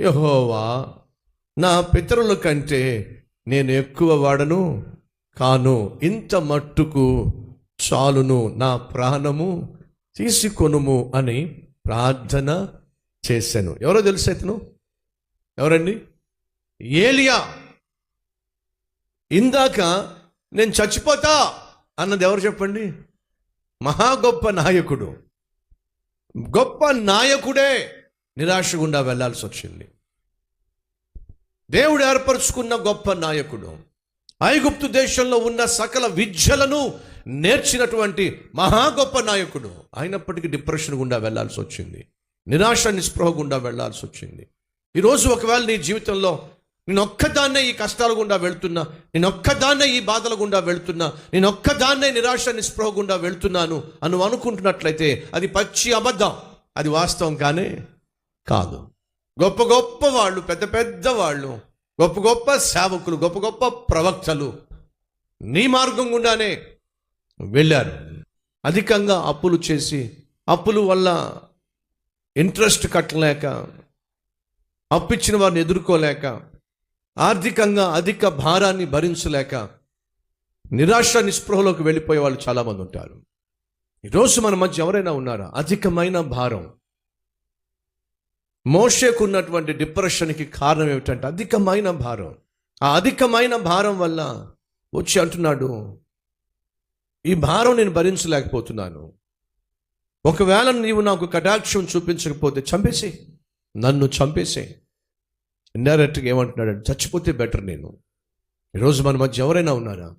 యహోవా నా పితరుల కంటే నేను ఎక్కువ వాడను. కాను ఇంత మట్టుకు చాలును నా ప్రాణము తీసుకొనుము అని ప్రార్థన చేశాను. ఎవరో తెలుసు ఇతను? ఎవరండి? ఏలియా. ఇందాక నేను చచ్చిపోతా అన్నది ఎవరు చెప్పండి? మహా గొప్ప నాయకుడు. గొప్ప నాయకుడే. నిరాశ గుండా వెళ్ళాల్సి వచ్చింది. దేవుడు ఏర్పరచుకున్న గొప్ప నాయకుడు ఐగుప్తు దేశంలో ఉన్న సకల విద్యలను నేర్చినటువంటి మహా గొప్ప నాయకుడు. అయినప్పటికీ డిప్రెషన్ గుండా వెళ్ళాల్సి వచ్చింది. నిరాశ నిస్పృహ గుండా వెళ్ళాల్సి వచ్చింది. ఈరోజు ఒకవేళ నీ జీవితంలో నేనొక్కదాన్నే ఈ కష్టాల గుండా వెళ్తున్నా నేనొక్కదాన్నే ఈ బాధల గుండా వెళ్తున్నా నేనొక్కదాన్నే నిరాశ నిస్పృహ గుండా వెళ్తున్నాను అని అనుకుంటున్నట్లయితే అది పచ్చి అబద్ధం. అది వాస్తవం కానీ కాదు. గొప్ప గొప్ప వాళ్ళు పెద్ద పెద్ద వాళ్ళు గొప్ప గొప్ప సేవకులు గొప్ప గొప్ప ప్రవక్తలు నీ మార్గం గుండానే వెళ్ళారు. అధికంగా అప్పులు చేసి అప్పుల వల్ల ఇంట్రెస్ట్ కట్టలేక అప్పిచ్చిన వారిని ఎదుర్కోలేక ఆర్థికంగా అధిక భారాన్ని భరించలేక నిరాశ నిస్పృహలోకి వెళ్ళిపోయే వాళ్ళు చాలామంది ఉంటారు. ఈరోజు మన మధ్య ఎవరైనా ఉన్నారా? అధికమైన భారం. మోషేకు ఉన్నటువంటి డిప్రెషన్కి కారణం ఏమిటంటే అధికమైన భారం. ఆ అధికమైన భారం వల్ల వచ్చి అంటున్నాడు ఈ భారం నేను భరించలేకపోతున్నాను. ఒకవేళ నీవు నాకు కటాక్షం చూపించకపోతే చంపేసి. నన్ను చంపేసే. ఇండైరెక్ట్గా ఏమంటున్నాడు చచ్చిపోతే బెటర్ నేను. ఈరోజు మన మధ్య ఎవరైనా ఉన్నారా?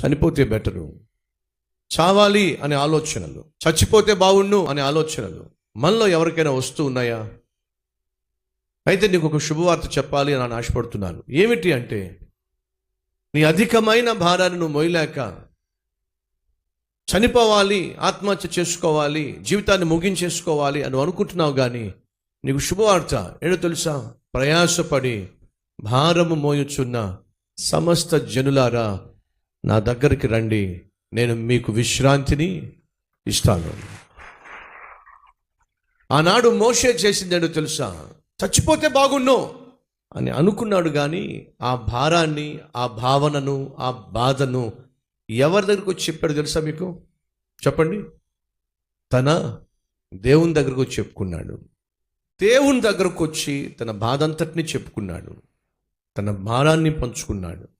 చనిపోతే బెటరు. చావాలి అనే ఆలోచనలు. చచ్చిపోతే బాగుండు అనే ఆలోచనలు. మనలో ఎవరికైనా వస్తూ ఉన్నాయా? అయితే నీకు ఒక శుభవార్త చెప్పాలి అని ఆశపడుతున్నాను. ఏమిటి అంటే నీ అధికమైన భారాన్ని నువ్వు మొయ్యలేక చనిపోవాలి ఆత్మహత్య చేసుకోవాలి జీవితాన్ని ముగించేసుకోవాలి అని అనుకుంటున్నావు కానీ నీకు శుభవార్త ఏదో తెలుసా? ప్రయాసపడి భారము మోయుచున్న సమస్త జనులారా నా దగ్గరికి రండి. నేను మీకు విశ్రాంతిని ఇస్తాను. ఆనాడు మోషే చేసింది తెలుసా? చచ్చిపోతే బాగుండు అని అనుకున్నాడు కానీ ఆ భారాన్ని ఆ భావనను ఆ బాధను ఎవరి దగ్గరకు వచ్చి చెప్పాడు తెలుసా మీకు? చెప్పండి. తన దేవుని దగ్గరకు వచ్చి చెప్పుకున్నాడు. దేవుని దగ్గరకు వచ్చి తన బాధ అంతటిని చెప్పుకున్నాడు. తన భారాన్ని పంచుకున్నాడు.